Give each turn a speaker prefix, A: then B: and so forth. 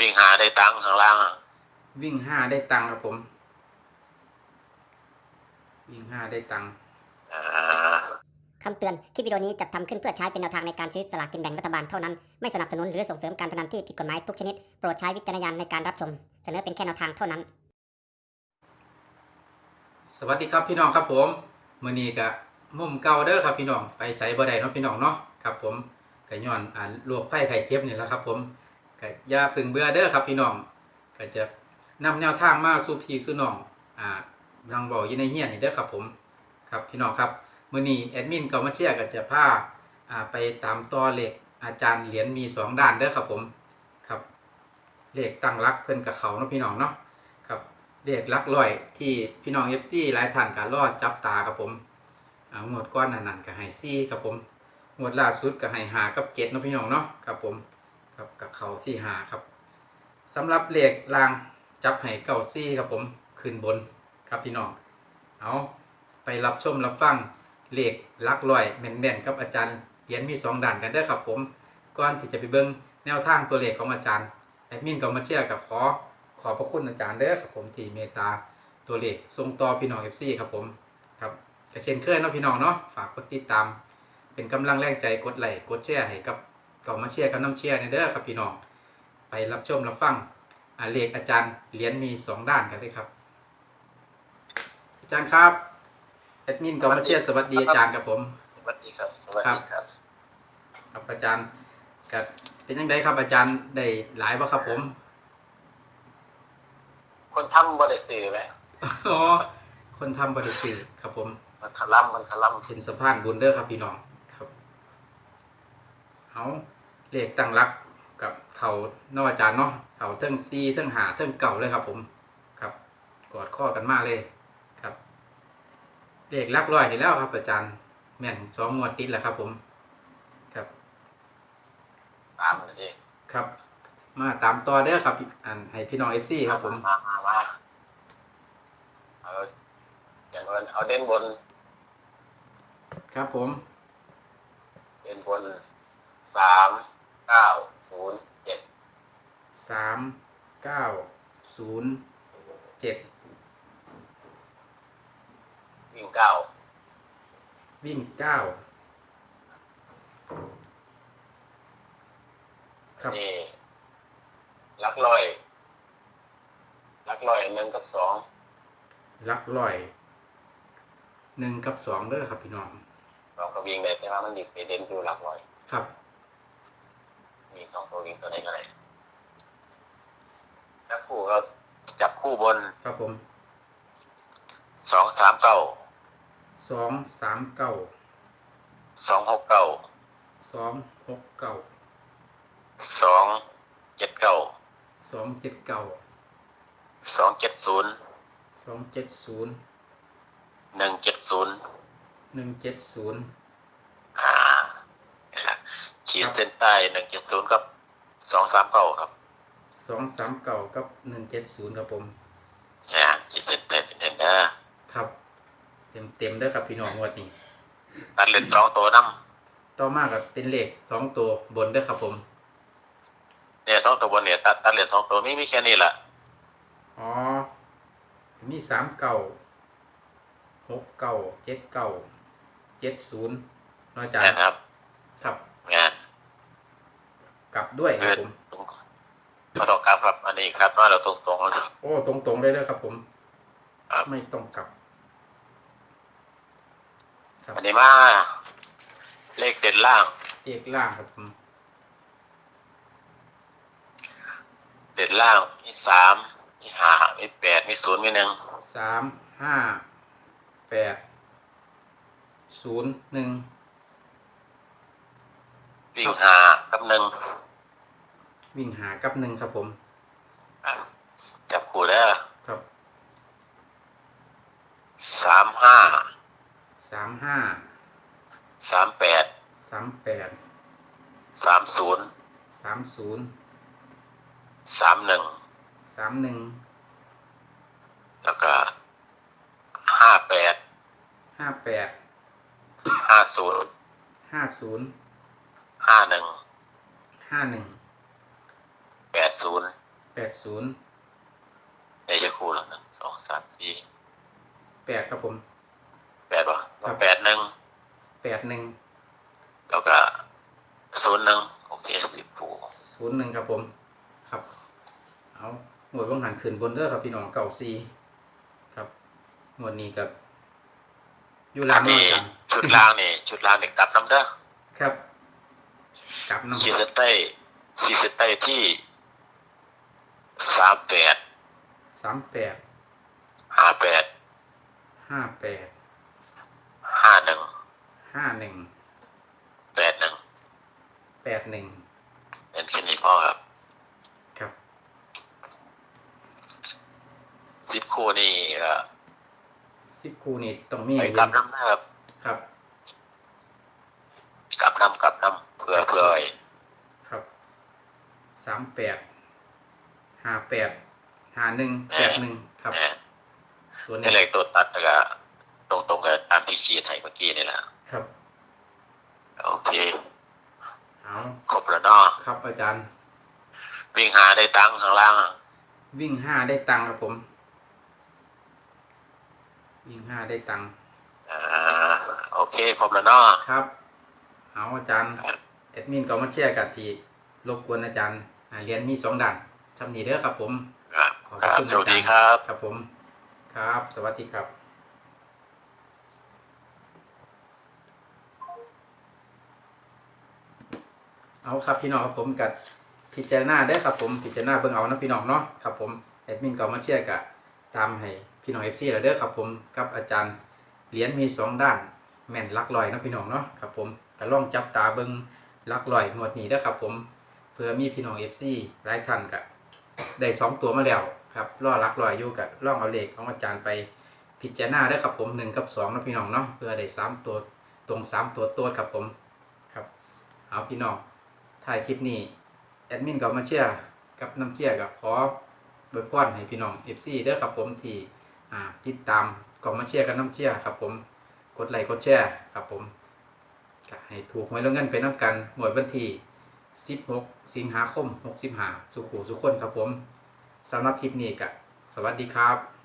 A: วิ่งหาได้ตังค์ข้างล่างอะ
B: วิ่งห้าได้ตังค์ครับผม วิ่งห้าได้ตังค์
A: อ่า
C: คำเตือน คลิปวิดีโอนี้จัดทำขึ้นเพื่อใช้เป็นแนวทางในการซื้อสลากกินแบ่งรัฐบาลเท่านั้น ไม่สนับสนุนหรือส่งเสริมการพนันที่ผิดกฎหมายทุกชนิด โปรดใช้วิจารณญาณในการรับชม เสนอเป็นแค่แนวทางเท่านั้น
B: สวัสดีครับพี่น้องครับผมมื้อนี้ก็มุมเก่าเด้อครับพี่น้อง ไปใช้บ่ได้เนาะพี่น้องเนาะครับผมก็ย้อนอ่าลวกไผ่ไข่เค็มนี่แหละครับผม ก็อย่าพึ่งเบื่อเด้อครับพี่น้องก็จะนำแนวทางมาสู่พี่สู่น้องอ่าลังบอกยู่ในเฮียนนี่เด้อครับผมครับพี่น้องครับมื้อนี้แอดมินเกามาเชียร์ก็จะพาอ่าไปตามต่อเลขอาจารย์เหรียญมีสองด้านเด้อครับผมครับเลขตั้งรักเพิ่นกับเขาเนาะพี่น้องเนาะครับเรียกลักลอยที่พี่น้องเอฟซีหลายท่านก็รอดจับตาครับผมอ่างวดก้อนนั่นๆก็ให้ซี่ครับผมงวดล่าสุดก็ให้หากับเจ็ดเนาะพี่น้องเนาะครับผม ครับกับเขาที่หาครับสำหรับเหลขลางจับให้เก้าซี่ครับผมขึ้นบนครับพี่น้องเอาไปรับชมรับฟังเหลขลักลอยแม่นๆกับอาจารย์เหรียญมีสองด่านกันเด้อครับผมก่อนที่จะไปเบิ่งแนวทางตัวเลขของอาจารย์แอดมินก็มาเชื่อกับขอขอบพระคุณอาจารย์เด้อครับผมที่เมตตาตัวเลขส่งต่อพี่น้องเอฟซีครับผมครับก็เช่นเคยเนาะพี่น้องเนาะฝากกดติดตาม เป็นกำลังแรงใจกดไลค์กดแชร์ให้กับ ก่ามาเชียร์กับน้ำเชียร์ในเด้อครับพี่น้องไปรับชมรับฟังอาเลขอาจารย์เหรียญมีสองด้านกันเลยครับ อาจารย์ครับแอดมินเก่ามาเชียร์สวัสดีอาจารย์ครับผม
A: สวัสดีครับสวัสดีครับ
B: ครับอาจารย์กับเป็นยังไงครับอาจารย์ได้หลายบ่ครับผม
A: คนทำบริสื่อไหม
B: อ๋อคนทำบริษัทครับผม
A: มันทะล่ำมันทะล่
B: เป็นสะพานบุญเด้อครับพี่น้องครับ เอาเลขตั้งรักกับเขานอกอาจารย์เนาะเขาเทิงซีเทิงหาเทิงเก่าเลยครับ ผมครับกอดข้อกันมากเลยครับ เลขลักร้อยนี่แล้วครับ อาจารย์แม่นสองงวดติดแล้วครับ ผมครับำ
A: ตามเลยดิ
B: ครับ มาตามต่อเด้อครับอันให้พี่น้องเอฟซีครับ ผม
A: มามามาเอาอย่างนั้นเอาเด่นบน
B: ครับผม
A: เด่นบน สามเก้าศูนย์เจ็ด
B: สามเก้าศูนย์เจ็ด
A: วิ่งเก้า
B: วิ่งเก้าครับ
A: นี่ลักลอยลักลอยหนึ่งกับสอง
B: ลักร้อยหนึ่งกับสองเด้อครับพี่น้อง
A: เราก็วิ่งได้แต่ว่ามันดิบไปเด่นอยู่ลักลอย
B: ครับ
A: มีสองตัววิ่งตัวไหนก็ได้แล้วคู่ก็จับคู่บน
B: ครับผม
A: สองสามเก้า
B: สองสามเก้า
A: สองหกเก้า
B: สองหกเก้า
A: สองเจ็ดเก้า
B: สองเจ็ดเก้า
A: สองเจ็ดศูนย์
B: สองเจ็ดศูนย์
A: หนึ่งเจ็ดศูนย์
B: หนึ่งเจ็ดศูนย์
A: อ่านี่แหละ ขีดเส้นใต้หนึ่งเจ็ดศูนย์กับสองสามเก้าครับ
B: สองสามเก้ากับหนึ่งเจ็ดศูนย์ครับผม
A: อ่าขีดเส้นใต้เป็นเห็นนะครับ
B: เต็มเต็มๆเด้อครับพี่น้องงวดนี้
A: ตัดเลนสองตัวน้
B: ต่อมากับเป็นเลขสองตัวบนเด้อครับผมำ
A: เนี่ยสองตัวบนเนี่ยตัดตัดเลนสองตัวมีมีแค่นี้แหละ
B: อ๋อมีสามเก้าหกเก้าเจ็ดเก้าเจ็ดศูนย์น้อยจาร
A: นะครับ
B: ครับ
A: งาน
B: กลับด้วยครับผม
A: มาต่อกราฟครับ อันนี้ครับว่าเราตรงตรงๆแล้ว
B: โอ้ตรงๆเลยเด้อครับ ผม
A: ครับ
B: ไม่ต้องกลับครับ
A: อันนี้มา เลขเด่นล่าง
B: เอกล่างครับผม
A: เด่นล่างมีสามมีห้ามีแปดมีศูนย์มีหนึ่ง
B: สามห้าแปดศูนย์หนึ่ง
A: วิ่งหากับหนึ่ง
B: วิ่งหากับหนึ่งครับผม
A: อะจับคู่แล้ว
B: ครับ
A: สามห้า
B: สามห้า
A: สามแปด
B: สามแปด
A: สามศูนย์
B: สามศูนย์
A: สามหนึ่ง
B: สามหนึ่ง
A: แล้วก็ห้าแปด
B: ห้าแปด
A: ห้าศูนย์
B: ห้าศูนย์
A: ห้าหนึ่ง
B: ห้าหนึ่ง
A: แปดศูนย์
B: แปดศูนย์
A: ไอ้จะคู่ละหนึ่งสองสามสี่
B: แปดครับผม
A: แปดวะ
B: ครับ
A: แปดหนึ่ง
B: แปดหนึ่ง
A: แล้วก็ศูนย์หนึ่งโอเคสิบคู่
B: ศูนย์หนึ่งครับผม ครับ เอาหมวดว่างหันขึ้นบนเด้อครับพี่น้องเก่าซีครับหมวดนี้กับอยู่ล่า
A: อั
B: ง
A: น
B: นอก
A: นี้
B: กัน
A: ชุดล่างนี่ ชุดล่างนี่กลับน้ำเด้อ
B: ครับ กลับน้
A: ขีดเส้นใต้ขีดเส้นใต้ที่สามแปดำ
B: สามแปด
A: ห้าแปด
B: ห้าแปด
A: ห้าหนึ่ง
B: ห้าหนึ่ง
A: แปดหนึ่ง
B: แปดหนึ่ง
A: เป็นแค่นี้พ่อครับ
B: ครับ
A: สิบคู่นี่ก็
B: สิบคู่นี่ต้องมี
A: ไป
B: ให้
A: กลับ
B: เห็น
A: น้ำนะครับ
B: ครับ
A: กลับน้ำก ลับน้ำเพื่อเพื่อไว้
B: ครับสามแปดห้าแปดห้าหนึ่งแปดหนึ่งครับ
A: นะ
B: ตัว
A: นี่
B: นี้
A: เลขตัวตัดแล้วก็ตรงตรงๆกับตามที่ขีดให้เมื่อกี้นี่แหละ
B: ครับ
A: โอเค
B: เอา
A: ครบแล้วเนาะ
B: ครับอาจารย์
A: วิ่งหาได้ตังค์ข้างล่างอะ
B: วิ่งห้าได้ตังค์ครับผม วิ่งห้าได้ตังค์
A: อ่าโอเคครบแล้วเนาะ
B: ครับเอาอาจารย์ แอดมินก็มาเชียร์กับจีรบกวนอาจารย์อ่าเรียนมีสองด่านทำนี้เด้อครับ ผม
A: ครับ
B: ขอบ
A: ครับ
B: คุณ
A: สวัสดี
B: อา
A: ค
B: จารย์
A: รับ
B: ครับผม ครับ สวัสดีครับเอาครับพี่น้องครับผมกับพิจารณาได้อครับผมพิจารณาเบิ่งเอานะพี่น้องเนาะครับผมแอดมินก็มาเชียร์กับตามให้พี่น้องเอฟซีแล้วเด้อครับผมกับอาจารย์เหรียญมีสองด้าน แม่นหลักลอยนะพี่น้องเนาะครับผมก็ลองจับตาเบิ่งห ลักลอยงวดนี้เด้ครับผมเพื่อมีพี่น้องเอฟซีหลายท่านก็ได้สองตัวมาแล้วครับล่อลักลอยอยู่กับล่องเอาเลขของอาจารย์ไปพิจารณาได้ครับผมหนึ่งกับสองนะพี่น้องเนาะเพื่อได้สามตัวตรงสามตัวตัวครับผมครับเอาพี่น้องถ่ายคลิปนี้แอดมินก็มาเชียร์กับน้ำเชียกับขอเบิกพรให้พี่น้อง FC เด้อครับผมที่อ่าติดตามก็มาเชียร์กับน้ำเชียร์ครับผม กดไลค์กดแชร์ครับผม ให้ถูกหวยแล้วเงินไปน้ำกันหมวดวันที่ 16 สิงหาคม 65 สุขูสุขคนครับผมสำหรับคลิปนี้ก็สวัสดีครับ